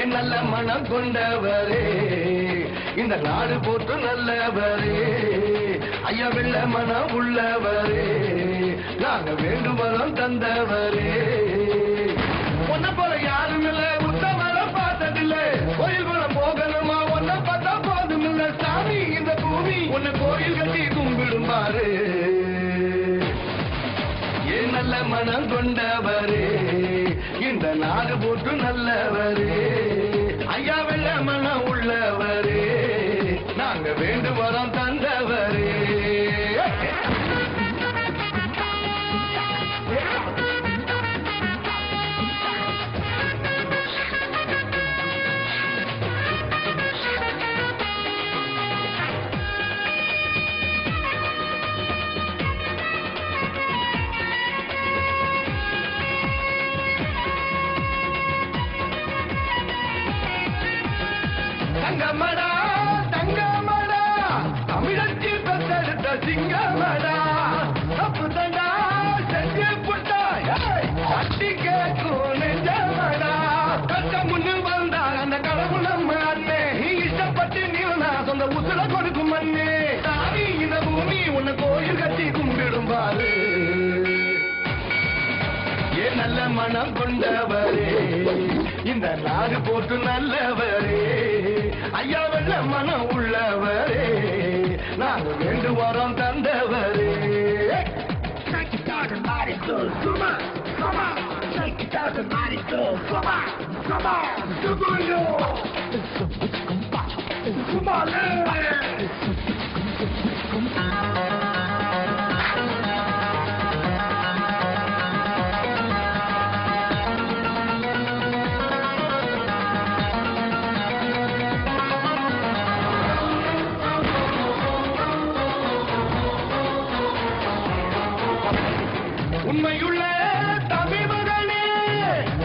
ஏன் நல்ல மனம் கொண்டவரே. இந்த நாடு போட்டு நல்லவரே. ஐயா வெள்ள மனம் உள்ளவரே. நாங்க வேண்டுமனம் தந்தவரே. ஒன்ன போல யாரும் இல்ல உத்தமரம் பார்த்ததில்ல. கோயில் குளம் போகணுமா? ஒன்ன பார்த்தா போதும் இல்ல. சாமி இந்த பூமி உன்னை கோயில் கட்டி கும்பிடுமாறு ஏன் நல்ல மனம் கொண்டவரே? இந்த நாடு போட்டு நல்லவரே. நாங்க வேண்டுவரம் தந்தவரே. தங்கமடா மனம் கொண்டவரே இந்த நாடு போட்டு நல்லவரே ஐயா வெள்ள மனம் உள்ளவரே நாங்க வேண்டு வரோம் தந்தவரே Take it down to mighty soul, come on, come on. Take it down to mighty soul, come on, come on. Segundo. Come உண்மையுள்ள தமிழ் மகனே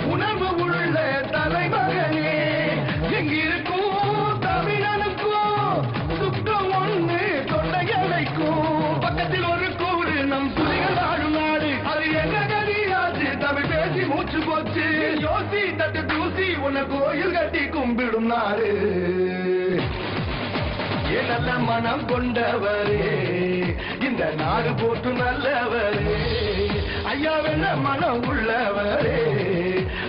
உணர்வு உள்ள தலைமகனே. எங்கிருக்கும் தமிழனுக்கும் சுத்தம் ஒண்ணு தொண்டையடைக்கும் பக்கத்தில் ஒரு கூடு நம் புலிகள் வாழும் நாடு. அது என்ன கதியாச்சு தமிழ் பேசி மூச்சு போச்சு. யோசி தட்டு தூசி உன்னை கோயில் கட்டி கும்பிடும் நாடு. நல்ல மனம் கொண்டவரே இந்த நாடு போட்டு நல்லவரே. ஐயா மனம் உள்ளவரே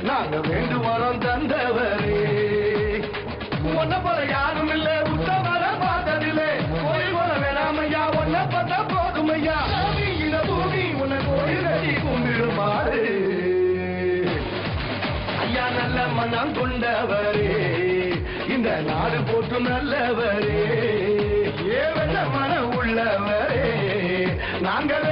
நாங்க வேண்டு மனம் தந்தவரே. ஒன்ன போல யாரும் இல்ல உத்தமர பார்த்ததில்லை கோயில் போல வேணாம் ஐயா உன்ன பார்த்தா போதும் ஐயா சாமி பூமி உன்னை கோயில் கும்பிடுமாறு. ஐயா நல்ல மனம் கொண்டவரே. இந்த நாடு போட்டு நல்லவரே. ஏ மனம் உள்ளவரே நாங்கள்